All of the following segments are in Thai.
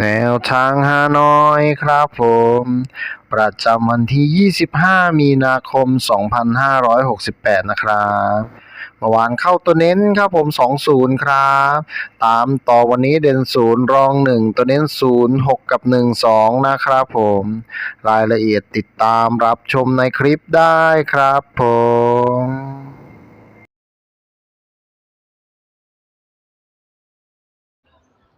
แนวทางฮานอยครับผม ประจำวันที่ 25 มีนาคม 2568 นะครับเมื่อวานเข้าตัวเน้นครับผม 20 ครับ ตามต่อวันนี้เด่น 0 รอง 1 ตัวเน้น 0 6 กับ 1 2 นะครับผม รายละเอียดติดตามรับชมในคลิปได้ครับผม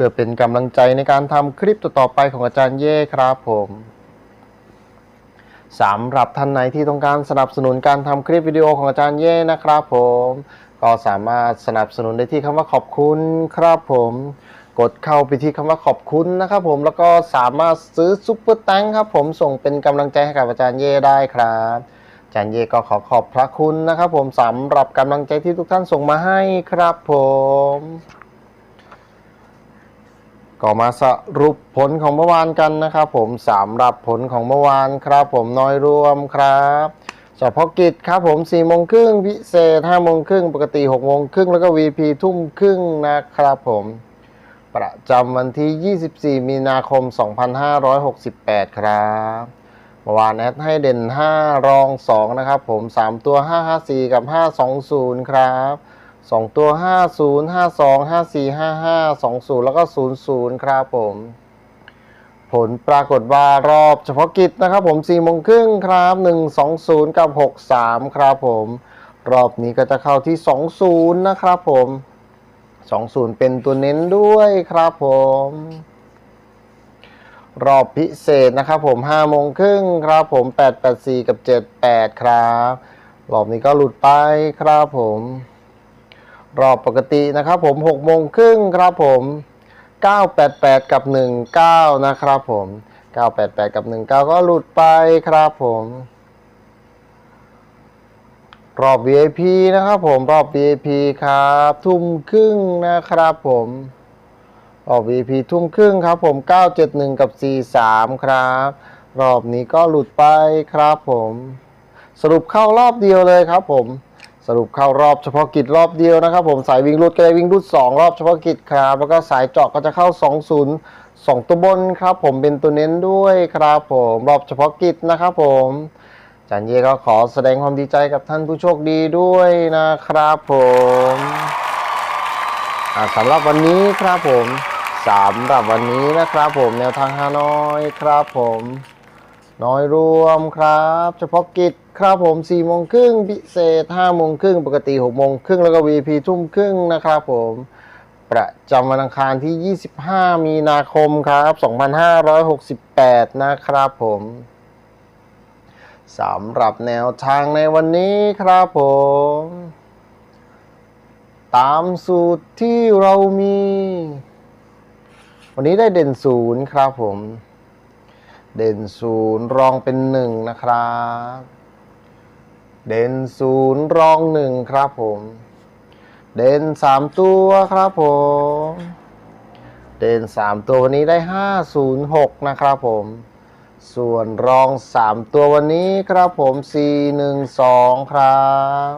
พื่อเป็นกำลังใจในการทำคลิปต่อๆไปของอาจารย์เย่ครับผมสำหรับท่านไหนที่ต้องการสนับสนุนการทำคลิปวิดีโอของอาจารย์เย่นะครับผม ก็สามารถสนับสนุนได้ที่คำว่าขอบคุณครับผม กดเข้าไปที่คำว่าขอบคุณนะครับผมแล้วก็สามารถซื้อซุปเปอร์แตงครับผมส่งเป็นกำลังใจให้กับอาจารย์เย่ได้ครับอาจารย์เย่ก็ขอขอบพระคุณนะครับผมสำหรับกำลังใจที่ทุกท่านส่งมาให้ครับผม ก็มาสรุปผลของเมื่อวานกันนะครับ ผมสำหรับผลของเมื่อวานครับ ผมน้อยรวมครับเฉพาะกิจครับผม4โมงครึ่งพิเศษ5โมงครึ่งปกติ6โมงครึ่งแล้วก็ VP ทุ่มครึ่งนะครับผม ประจำวันที่ 24 มีนาคม 2568 ครับเมื่อวานแอดให้เด่น 5 รอง 2 นะครับผม 3 ตัว 554 กับ 520 ครับ สองตัวห้าศูนย์ห้าสองห้าสี่ห้าห้าสองศูนย์แล้วก็ศูนย์ศูนย์ครับผม ผลปรากฏว่ารอบเฉพาะกิจนะครับผมสี่โมงครึ่งครับหนึ่งสองศูนย์กับหกสามครับผม รอบนี้ก็จะเข้าที่สองศูนย์นะครับผมสองศูนย์เป็นตัวเน้นด้วยครับผม รอบพิเศษนะครับผมห้าโมงครึ่งครับผมแปดแปดสี่กับเจ็ดแปดครับ รอบนี้ก็หลุดไปครับผม รอบปกตินะครับผม6โมงครึ่งครับผม 988 กับ 19 นะครับผม 988 กับ 19 ก็หลุดไปครับผม รอบ VIP นะครับผม รอบ VIP ครับ ทุ่มครึ่งนะครับผม รอบ VIP ทุ่มครึ่งครับผม 971 กับ 43 ครับ รอบนี้ก็หลุดไปครับผม สรุปเข้ารอบเดียวเลยครับผม สรุปเข้ารอบเฉพาะกิจรอบเดียวนะครับ ผมสายวิ่งรุดก็ได้วิ่งรุด2 รอบเฉพาะกิจครับแล้วก็สายเจาะก็จะเข้า 2 0 2 ตัวบนครับ ผมเป็นตัวเน้นด้วยครับผมรอบเฉพาะกิจนะครับผมจารย์เย่ก็ขอแสดงความดีใจกับท่านผู้โชคดีด้วยนะครับผมสำหรับวันนี้ครับผมสำหรับวันนี้นะครับผมแนวทางฮานอยครับผม น้อยรวมครับ เฉพาะกิจ ครับผม4โมงครึ่งพิเศษ5โมงครึ่งปกติ6โมงครึ่งแล้วก็ VP ทุ่มครึ่งนะครับผมประจำวันอังคารที่ 25 มีนาคมครับ 2568 นะครับผมสำหรับแนวทางในวันนี้ครับผม ตามสูตรที่เรามี วันนี้ได้เด่นศูนย์ครับผม เด่นศูนย์รองเป็นหนึ่งนะครับ เด่นศูนย์รองหนึ่งครับผม เด่นสามตัวครับผม เด่นสามตัววันนี้ได้ห้าศูนย์หกนะครับผม ส่วนรองสามตัววันนี้ครับผมสี่หนึ่งสองครับ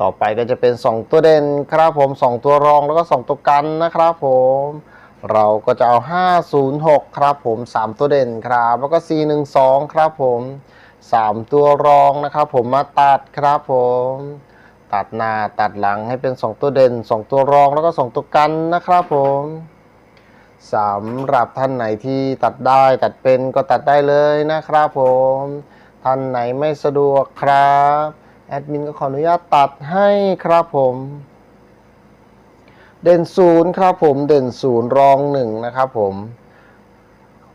ต่อไปก็จะเป็น2ตัวเด่นครับผม2ตัวรองแล้วก็2ตัวกันนะครับผมเราก็จะเอา 506 ครับผม 3 ตัวเด่นครับ แล้วก็412 ครับผม 3 ตัวรองนะครับ ผมมาตัดครับผมตัดหน้าตัดหลังให้เป็น 2 ตัวเด่น 2 ตัวรองแล้วก็ 2 ตัวกันนะครับผมสำหรับท่านไหนที่ตัดได้ตัดเป็นก็ตัดได้เลยนะครับผม ท่านไหนไม่สะดวกครับแอดมินก็ขออนุญาตตัดให้ครับผม เด่นศูนย์ครับผมเด่นศูนย์รองหนึ่งนะครับผม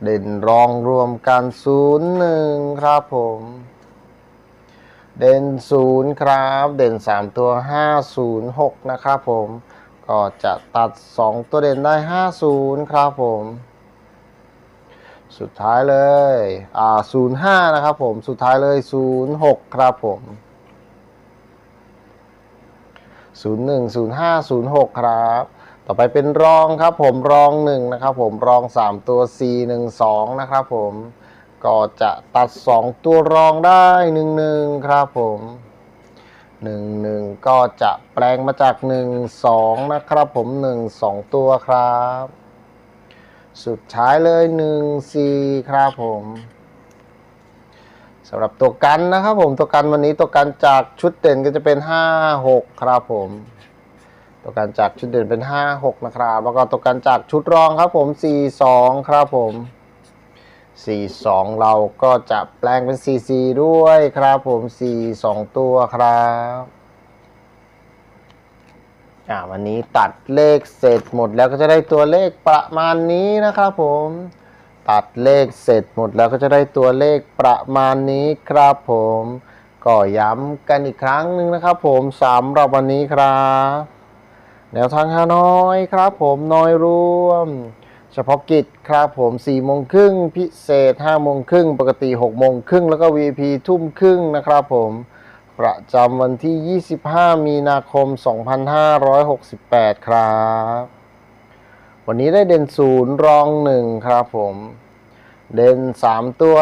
เด่นรองรวมกันศูนย์หนึ่งครับผม เด่นศูนย์ครับ เด่นสามตัวห้าศูนย์หกนะครับผม ก็จะตัดสองตัวเด่นได้ห้าศูนย์ครับผม สุดท้ายเลย อ่าศูนย์ห้านะครับผม สุดท้ายเลยศูนย์หกครับผมศูนย์หนึ่งศูนย์ห้าศูนย์หกครับ ต่อไปเป็นรองครับผมรองหนึ่งนะครับผมรองสามตัว C หนึ่งสองนะครับผมก็จะตัดสองตัวรองได้หนึ่งหนึ่งครับผมหนึ่งหนึ่งก็จะแปลงมาจากหนึ่งสองนะครับผมหนึ่งสองตัวครับ สุดท้ายเลยหนึ่งซีครับผมสำหรับตัวกันนะครับผมตัวกันวันนี้ตัวกันจากชุดเด่นก็จะเป็นห้าหกครับผม ตัวการจากชุดเด่นเป็น 5 6 นะครับ แล้วก็ตัวการจากชุดรองครับผม 4 2 ครับผม 4 2 เราก็จะแปลงเป็น 4 4 ด้วยครับผม 4 2 ตัวครับอ่าวันนี้ตัดเลขเสร็จหมดแล้วก็จะได้ตัวเลขประมาณนี้นะครับผม ตัดเลขเสร็จหมดแล้วก็จะได้ตัวเลขประมาณนี้ครับผม ก็ย้ำกันอีกครั้งหนึ่งนะครับผมสำหรับวันนี้ครับ แนวทางฮานอยครับผมน้อยรวม เฉพาะกิจครับผม4โมงครึ่งพิเศษ5โมงครึ่งปกติ6โมงครึ่งแล้วก็ VIP ทุ่มครึ่งนะครับผมประจำวันที่ 25 มีนาคม 2568 ครับ วันนี้ได้เด่นศูนย์รองหนึ่งครับผม เด่น 3 ตัว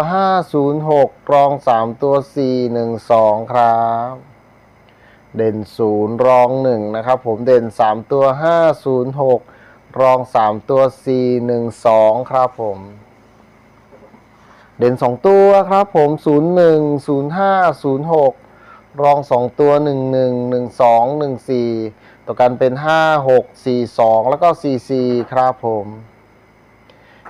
506 รอง 3 ตัว 412 ครับ เด่นศูนย์รองหนึ่งนะครับผมเด่นสามตัวห้าศูนย์หกรองสามตัวสี่หนึ่งสองครับผมเด่นสองตัวครับผมศูนย์หนึ่งศูนย์ห้าศูนย์หกรองสองตัวหนึ่งหนึ่งหนึ่งสองหนึ่งสี่ต่อกันเป็นห้าหกสี่สองแล้วก็สี่สี่ครับผม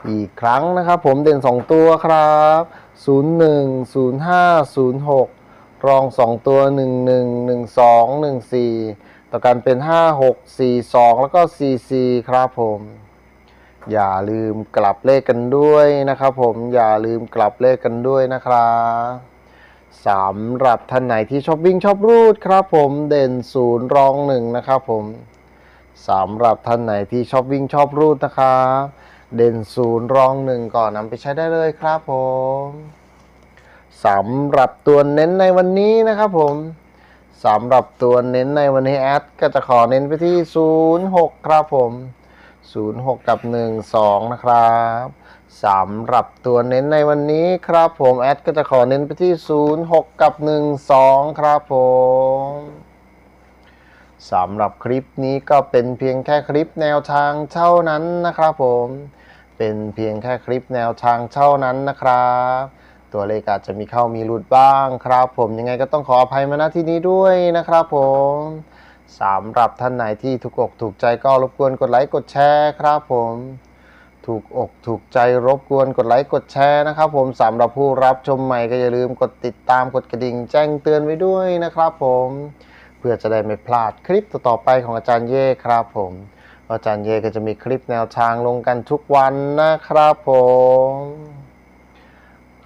อีกครั้งนะครับผมเด่น 2 ตัวครับ 0 1 0 5 0 6 รองสองตัวหนึ่งหนึ่งหนึ่งสองหนึ่งสี่ต่อกันเป็นห้าหกสี่สองแล้วก็สี่สี่ครับผม อย่าลืมกลับเลขกันด้วยนะครับผมอย่าลืมกลับเลขกันด้วยนะครับสำหรับท่านไหนที่ชอบวิ่งชอบรูดครับผมเด่นศูนย์รองหนึ่งนะครับผมสำหรับท่านไหนที่ชอบวิ่งชอบรูดนะครับเด่นศูนย์รองหนึ่งก่อนนำไปใช้ได้เลยครับผม สำหรับตัวเน้นในวันนี้นะครับผมสำหรับตัวเน้นในวันนี้แอดก็จะขอเน้นไปที่ 06 ครับผม 06 กับ 12 นะครับสำหรับตัวเน้นในวันนี้ครับผมแอดก็จะขอเน้นไปที่ 06 กับ 12 ครับผมสำหรับคลิปนี้ก็เป็นเพียงแค่คลิปแนวทางเท่านั้นนะครับผม เป็นเพียงแค่คลิปแนวทางเท่านั้นนะครับ ตัวเลขอาจจะมีเข้ามีหลุดบ้างครับ ผมยังไงก็ต้องขออภัยมาณที่นี้ด้วยนะครับผมสำหรับท่านไหนที่ถูกอกถูกใจก็รบกวนกดไลค์กดแชร์ครับ ผมถูกอกถูกใจรบกวนกดไลค์กดแชร์นะครับ ผมสำหรับผู้รับชมใหม่ก็อย่าลืมกดติดตามกดกระดิ่งแจ้งเตือนไว้ด้วยนะครับ ผมเพื่อจะได้ไม่พลาดคลิปต่อๆไปของอาจารย์เย่ครับผมอาจารย์เย่ก็จะมีคลิปแนวทางลงกันทุกวันนะครับผม